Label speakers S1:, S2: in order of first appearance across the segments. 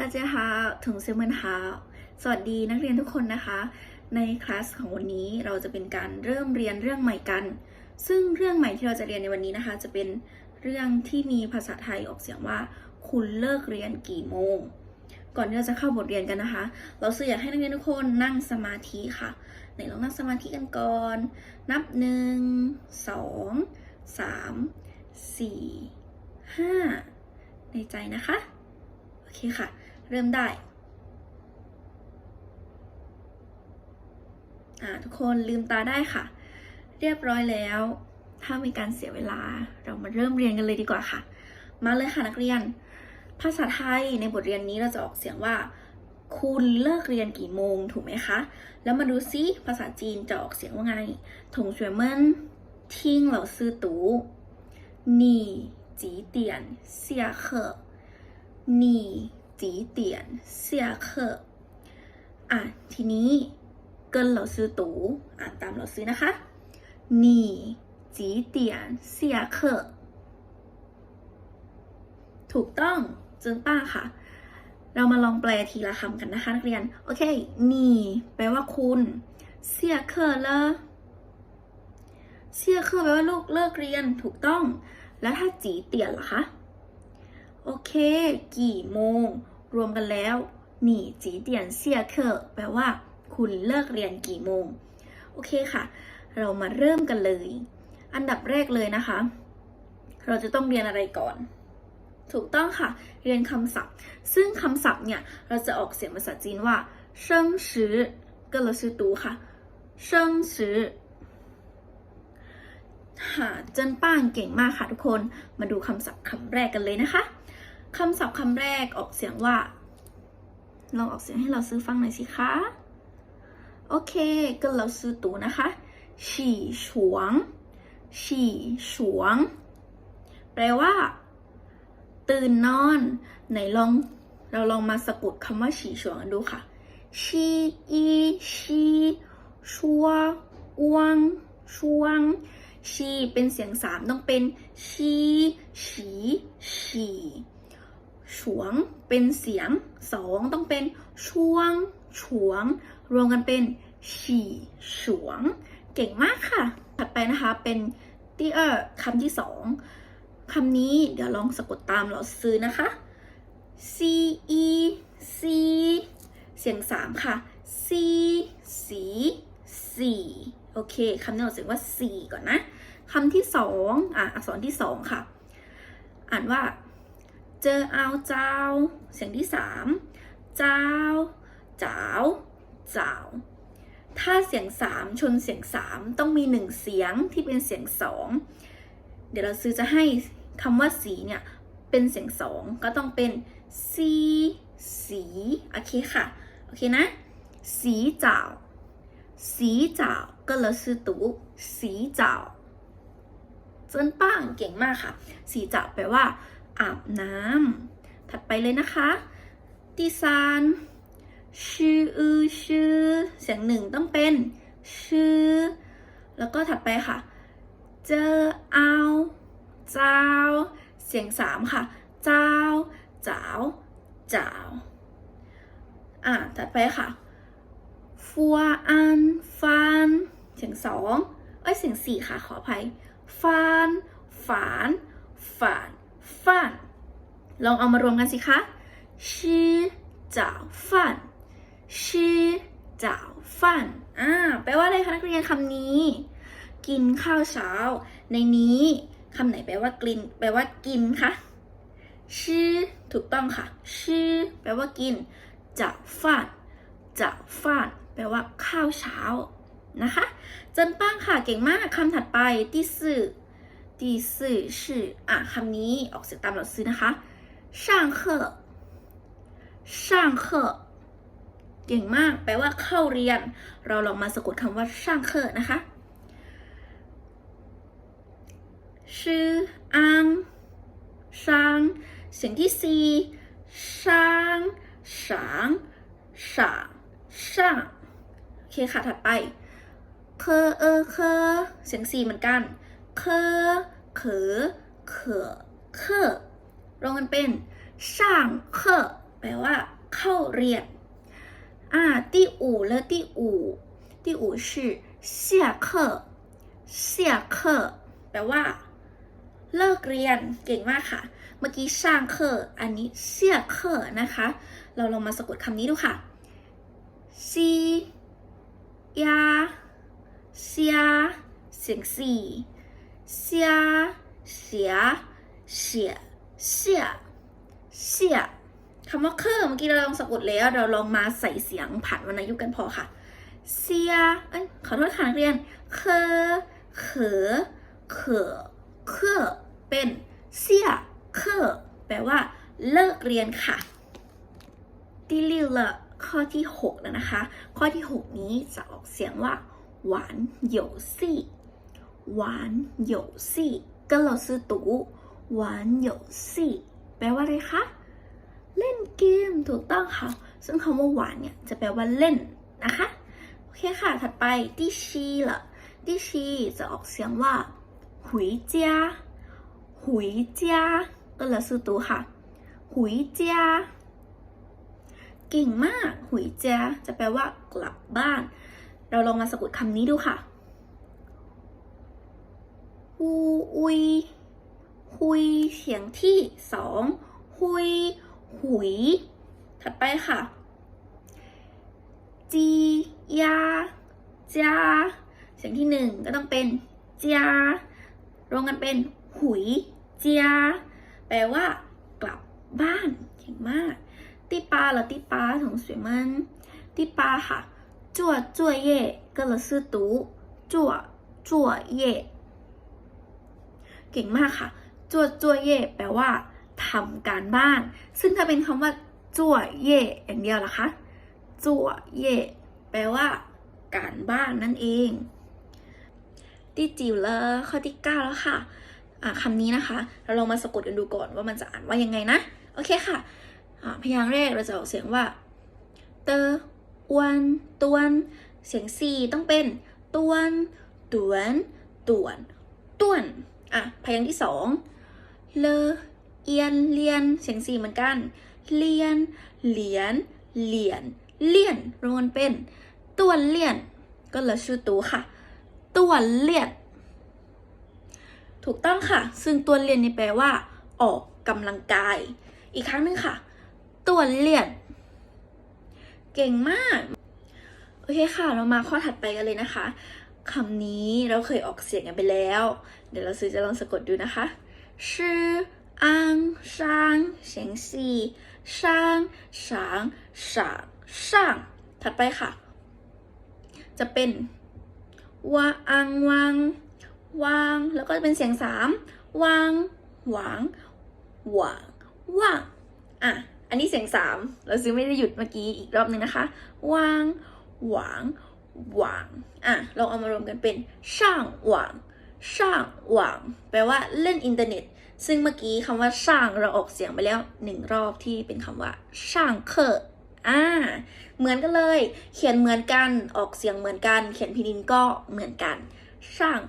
S1: ตาเจ้าฮาถึงเซมันฮาสวัสดีนักเรียนทุกคนนะคะ ในคลาสของวันนี้เราจะเป็นการเริ่มเรียนเรื่องใหม่กัน ซึ่งเรื่องใหม่ที่เราจะเรียนในวันนี้นะคะ จะเป็นเรื่องที่มีภาษาไทยออกเสียงว่า คุณเลิกเรียนกี่โมง ก่อนที่เราจะเข้าบทเรียนกันนะคะ เราสื่ออยากให้นักเรียนทุกคนนั่งสมาธิค่ะไหนลองนั่งสมาธิกันก่อน นับหนึ่งสองสามสี่ห้าในใจนะคะ โอเคค่ะ เริ่มได้ อ่า ทุกคนลืมตาได้ค่ะ เรียบร้อยแล้ว ถ้ามีการเสียเวลา เรามาเริ่มเรียนกันเลยดีกว่าค่ะ มาเลยค่ะนักเรียน ภาษาไทยในบทเรียนนี้เราจะออกเสียงว่า คุณเลิกเรียนกี่โมงถูกไหมคะ แล้วมาดูซิภาษาจีนจะออกเสียงว่าไง同学们听老师读你几点下课你 จีเตียนเสียเคออะ ทีนี้เกินเราซื้อตูอ่าตามเราซื้อนะคะหนีจีเตียนเสียเคอถูกต้องจึงป้าค่ะ เรามาลองแปลทีละคำกันนะคะนักเรียน โอเคหนีแปลว่าคุณเสียเคอเลเสียเคอแปลว่าลูกเลิกเรียนถูกต้อง แล้วถ้าจีเตียนล่ะคะ โอเค กี่โมง รวมกันแล้วนี่จีเตียนเสียเคอแปลว่า คุณเลิกเรียนกี่โมง โอเคค่ะ เรามาเริ่มกันเลย อันดับแรกเลยนะคะ เราจะต้องเรียนอะไรก่อน ถูกต้องค่ะ เรียนคำศัพท์ ซึ่งคำศัพท์เนี่ย เราจะออกเสียงภาษาจีนว่าเชิงสือก็เราซื้อตูค่ะเชิงสือหาเจินป้างเก่งมากค่ะทุกคน มาดูคำศัพท์คำแรกกันเลยนะคะ คำศัพท์คำแรกออกเสียงว่า ลองออกเสียงให้เราซื้อฟังหน่อยสิคะ โอเคก็เราซื้อตูนะคะ ฉี่ฉวง ฉี่ฉวง แปลว่า ตื่นนอน ไหนลอง เราลองมาสะกดคำว่าฉี่ฉวงดูค่ะ ชีอีชีชัวอวงช่วง ชีเป็นเสียงสามต้องเป็น ชีฉีฉี่ ฉวง เป็นเสียงสองต้องเป็นช่วง ฉวง รวมกันเป็นฉี่ฉวง เก่งมากค่ะ ถัดไปนะคะเป็น第二คำที่สองคำนี้เดี๋ยวลองสะกดตามเราซื้อนะคะ c e c เสียงสามค่ะ c สีสี่โอเคคำนี้เราเสียงว่าสี่ก่อนนะคำที่สองอะอักษรที่สองค่ะ อ่านว่า เจอเอาเจ้า เสียงที่สามเจ้าเจ้าเจ้าถ้าเสียงสามชนเสียงสามต้องมีหนึ่งเสียงที่เป็นเสียงสองเดี๋ยวเราซื้อจะให้คำว่าสีเนี่ยเป็นเสียงสองก็ต้องเป็นซีสีโอเคค่ะโอเคนะสีเจ้าสีเจ้าก็เลยซื้อตูสีเจ้าเจิ้นป้างเก่งมากค่ะ สีเจ้าแปลว่า อาบน้ำถัดไปเลยนะคะ第三ชื่ออือชื่อเสียงหนึ่งต้องเป็นชื่อแล้วก็ถัดไปค่ะ เจอเอาเจ้า เสียงสามค่ะ เจ้าเจ้าเจ้าอะถัดไปค่ะฟัวอันฟันเสียงสองเอ้ยเสียงสี่ค่ะขออภัยฟันฝานฝาน ฟันลองเอามารวมกันสิคะชื่อจ้าฟันชื่อเจ้าฟันอ่าแปลว่าอะไรคะนักเรียนคำนี้ กินข้าวเช้า ในนี้คำไหนแปลว่ากินแปลว่ากินคะชื่อถูกต้องค่ะ ชื่อแปลว่ากินจะฟาดจะฟาดแปลว่าข้าวเช้านะคะ เจนป้างค่ะเก่งมากคำถัดไปที่สื่อ ดีสื่คืออะคำนี้ออกเสียงตามหลักซื้อนะคะช่างเคอช่างเคอเก่งมาก แปลว่าเข้าเรียน เราลองมาสะกดคำว่าช่างเคอนะคะชื่ออังช่างเสียงที่สี่ช่างสางสางช่างโอเคค่ะ ถัดไปเคอเอเคอเสียงสี่เหมือนกัน เคเขเขเคลงกันเป็นช่างเคแปลว่า เข้าเรียนอ่าที่อู่และที่อู่ที่อู่คือเสียเคเสียเคแปลว่า เลิกเรียนเก่งมากค่ะ เมื่อกี้ช่างเคออันนี้เสียเคนะคะ เราลองมาสะกดคำนี้ดูค่ะซียาเสียเสียงสี่ เซียเสียเสียเสียเสียคำว่าเคอเมื่อกี้เราลองสะกดแล้วเราลองมาใส่เสียงผัดวรรณยุกต์กันพอค่ะเซียเอ้ยขอโทษค่ะนักเรียนเคเขเขเคเป็นเสียเคแปลว่า เลิกเรียนค่ะที่ลิวละข้อที่6แล้วนะคะ ข้อที่ 6 นี้จะออกเสียงว่า หวานเหยซี่ หวานเหยวซี่ก็เราซื้อตูหวานเหยซี่แปลว่าอะไรคะ เล่นเกมถูกต้องค่ะ ซึ่งคำว่าหวานเนี่ยจะแปลว่าเล่นนะคะ โอเคค่ะ ถัดไปที่ชีละที่ชีจะออกเสียงว่าหุยเจียหุยเจียก็เราซื้อตูค่ะหุยเจียเก่งมาก หุยเจียจะแปลว่ากลับบ้าน เราลองมาสะกดคำนี้ดูค่ะ อูอุยหุยเสียงที่สองหุย หุย ถัดไปค่ะ จียาจาเสียงที่หนึ่งก็ต้องเป็นจารวมกันเป็นหุยเจียแปลว่ากลับบ้านเก่งมากติปาหรอติปาของสวยมันติปาค่ะจั่จั่วเย่ก็เลยซื้อตู้จั่จั่วเย่ เก่งมากค่ะ จั่วจั่วเย่แปลว่าทำการบ้าน ซึ่งถ้าเป็นคำว่าจั่วเย่อย่างเดียวล่ะคะจั่วเย่แปลว่า การบ้านนั่นเองที่จิ๋วเลอข้อที่เก้าแล้วค่ะะคำนี้นะคะ เราลองมาสะกดกันดูก่อนว่ามันจะอ่านว่ายังไงนะ โอเคค่ะะพยางค์แรกเราจะออกเสียงว่า เตออวนตวน เสียงสี่ต้องเป็นตวนตวนตวนตวนตวน อะพยางค์ที่สองเลอเอียนเลียนเสียงซีเหมือนกัน เลียน เหลียน เหลียน เลียนรวมกันเป็นต้วเลียน ก็เลยชื่อตูค่ะต้วเลียน ถูกต้องค่ะ ซึ่งต้วเลียนนี่แปลว่า ออกกำลังกาย อีกครั้งหนึ่งค่ะต้วเลียน เก่งมาก โอเคค่ะ เรามาข้อถัดไปกันเลยนะคะ คำนี้เราเคยออกเสียงกันไปแล้ว เดี๋ยวเราซื้อจะลองสะกดดูนะคะชื่ออังชางเสียงสี่ชางสางสางช่างถัดไปค่ะ จะเป็นวาอังวังวางแล้วก็จะเป็นเสียงสามวางหวางหวางว่างอะอันนี้เสียงสามเราซื้อไม่ได้หยุดเมื่อกี้อีกรอบหนึ่งนะคะวางหวาง หวาง อ่ะ เราเอามารวมกันเป็นช่างหวาง ช่างหวาง แปลว่าเล่นอินเทอร์เน็ต ซึ่งเมื่อกี้คำว่าช่างเราออกเสียงไปแล้วหนึ่งรอบที่เป็นคำว่าช่างเคออ่า เหมือนกันเลย เขียนเหมือนกัน ออกเสียงเหมือนกัน เขียนพินินก็เหมือนกัน ช่าง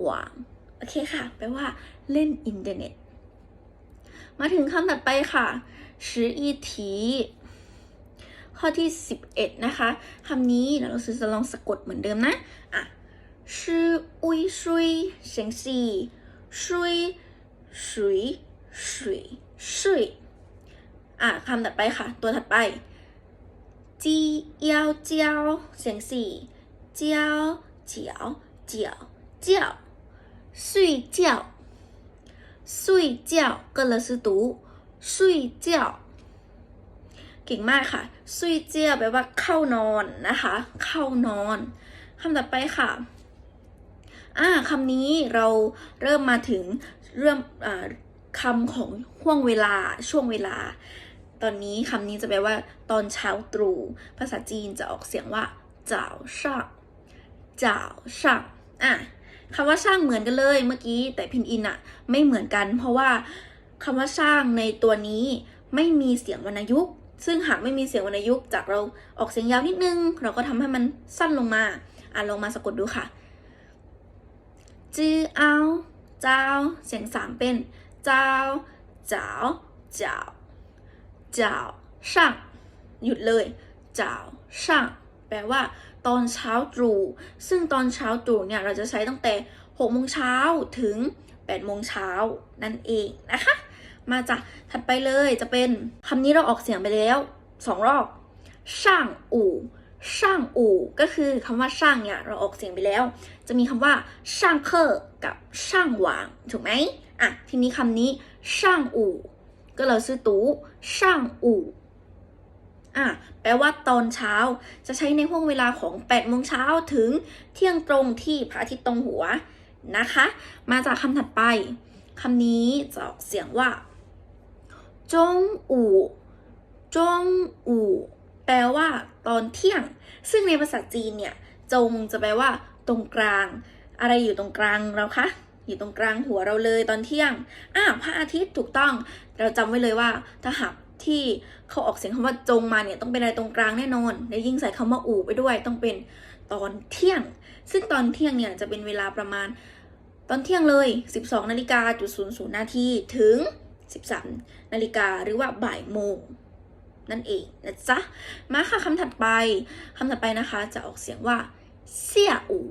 S1: หวาง โอเคค่ะ แปลว่าเล่นอินเทอร์เน็ต มาถึงคำถัดไปค่ะ十一题 ข้อที่ 11 นะคะคำนี้เดี๋ยวเราจะลองสะกดเหมือนเดิมนะ อ่ะชื่ออุยชุยเสียงสี่ชุยชุยชุยชุยอ่ะคำถัดไปค่ะ ตัวถัดไปจีเยาวเจียวเสียงสี่เจียวเจียวเจียวเจียว睡觉睡觉ก็เลยซื้อตู睡觉 เก่งมากค่ะ ซุยเจียแปลว่าเข้านอนนะคะ เข้านอนคำต่อไปค่ะอ่าคำนี้เราเริ่มมาถึงเรื่องอ่าคำของห่วงเวลาช่วงเวลา ตอนนี้คำนี้จะแปลว่า ตอนเช้าตรู่ภาษาจีนจะออกเสียงว่าเจ้าช่างเจ้าช่างอะคำว่าช่างเหมือนกันเลยเมื่อกี้แต่พินอินอะไม่เหมือนกัน เพราะว่าคำว่าช่างในตัวนี้ไม่มีเสียงวรรณยุกต์ ซึ่งหากไม่มีเสียงวรรณยุกต์จากเราออกเสียงยาวนิดนึง เราก็ทำให้มันสั้นลงมา อะลงมาสะกดดูค่ะจื้อเอาเจ้า เสียงสามเป็น เจ้าเจ้าเจ้าเจ้าช่างหยุดเลย เจ้าช่างแปลว่าตอนเช้าตรู่ซึ่งตอนเช้าตรู่เนี่ยเราจะใช้ตั้งแต่6โมงเช้าถึง8โมงเช้านั่นเองนะคะ มาจากถัดไปเลยจะเป็นคำนี้เราออกเสียงไปแล้วสองรอบช่างอู่ช่างอู่ก็คือคำว่าช่างเนี่ยเราออกเสียงไปแล้ว จะมีคำว่าช่างเคอร์กับช่างหวางถูกไหมอะทีนี้คำนี้ช่างอู่ก็เราซื้อตู้ช่างอู่อะแปลว่าตอนเช้าจะใช้ในห่วงเวลาของ8โมงเช้าถึงเที่ยงตรงที่พระอาทิตย์ตรงหัวนะคะ มาจากคำถัดไปคำนี้จะออกเสียงว่า จงอู่จงอู่แปลว่า ตอนเที่ยง ซึ่งในภาษาจีนเนี่ย จงจะแปลว่า ตรงกลาง อะไรอยู่ตรงกลางเราคะ อยู่ตรงกลางหัวเราเลยตอนเที่ยงอ่าพระอาทิตย์ถูกต้อง เราจำไว้เลยว่า ถ้าหากที่เขาออกเสียงคำว่าจงมาเนี่ยต้องเป็นอะไรตรงกลางแน่นอนและยิ่งใส่คำว่าอู่ไปด้วยต้องเป็นตอนเที่ยง ซึ่งตอนเที่ยงเนี่ยจะเป็นเวลาประมาณตอนเที่ยงเลย 12นาฬิกาจุดศูนย์ศูนย์นาทีถึง 13 นาฬิกาหรือว่าบ่ายโมงนั่นเองนะจ๊ะ มาค่ะคำถัดไปคำถัดไปนะคะ จะออกเสียงว่าเสี่ยอู่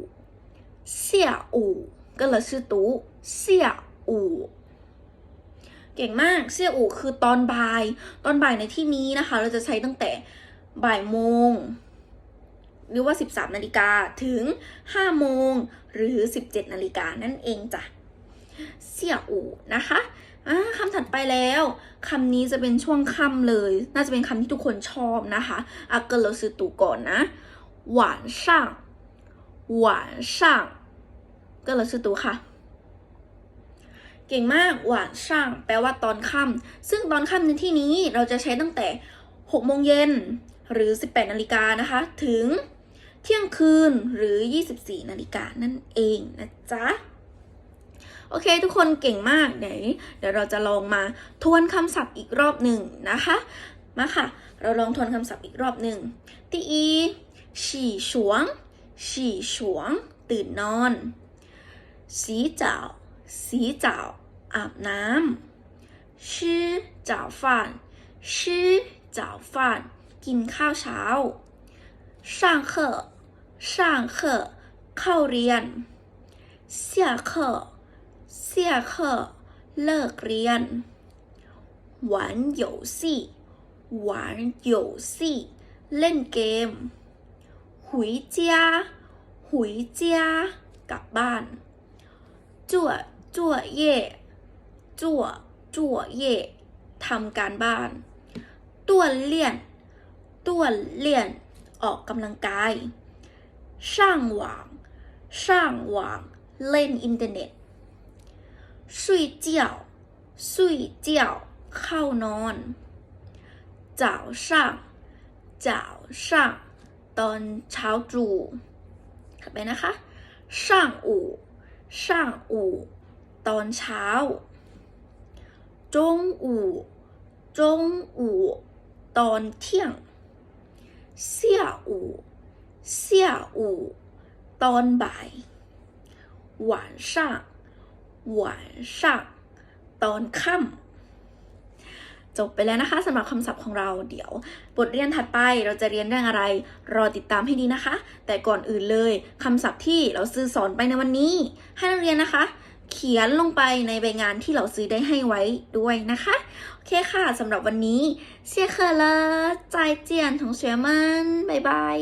S1: เสี่ยอู่ก็เลยชื่อตู้เสี่ยอู่เก่งมากเสี่ยอู่คือตอนบ่าย ตอนบ่ายในที่นี้นะคะ เราจะใช้ตั้งแต่บ่ายโมง หรือว่า 13นาฬิกาถึง 5 โมงหรือ 17นาฬิกานั่นเองจ้ะเสี่ยอู่นะคะ อคำถัดไปแล้วคำนี้จะเป็นช่วงค่ำเลย น่าจะเป็นคำที่ทุกคนชอบนะคะอาเกิดเราซื้อตูก่อนนะหวานช่างหวานช่างก็เราซื้อตูค่ะ เก่งมากหวานช่าง แปลว่าตอนค่ำซึ่งตอนค่ำในที่นี้เราจะใช้ตั้งแต่6โมงเย็นหรือ 18นาฬิกานะคะ ถึงเที่ยงคืนหรือ 24นาฬิกานั่นเองนะจ๊ะ โอเค ทุกคนเก่งมากเดี๋ยวเดี๋ยวเราจะลองมาทวนคำศัพท์อีกรอบหนึ่งนะคะ มาค่ะ เราลองทวนคำศัพท์อีกรอบหนึ่ง第一洗床洗床ตื่นนอน洗澡洗澡อาบน้ำ吃早饭吃早饭กินข้าวเช้า上课上课เข้าเรียน下课 下课เลิกเรียน玩游戏玩游戏เล่นเกม回家回家กลับบ้าน做作业做作业ทำการบ้าน锻炼锻炼ออกกำลังกาย上网上网เล่นอินเทอร์เน็ต 睡觉睡觉เข้านอน早上早上ตอนเช้าตรู่ถัดไปนะคะ上午上午ตอนเช้า中午中午ตอนเที่ยง下午下午ตอนบ่าย晚上 หวานช่าตอนค่ำจบไปแล้วนะคะสำหรับคำศัพท์ของเราเดี๋ยว บทเรียนถัดไปเราจะเรียนเรื่องอะไร รอติดตามให้ดีนะคะ แต่ก่อนอื่นเลยคำศัพท์ที่เราซื้อสอนไปในวันนี้ ให้นักเรียนนะคะ เขียนลงไปในใบงานที่เราซื้อได้ให้ไว้ด้วยนะคะโอเคค่ะสำหรับวันนี้เชียร์เคอร์ละจายเจียนของเชียมันบายบาย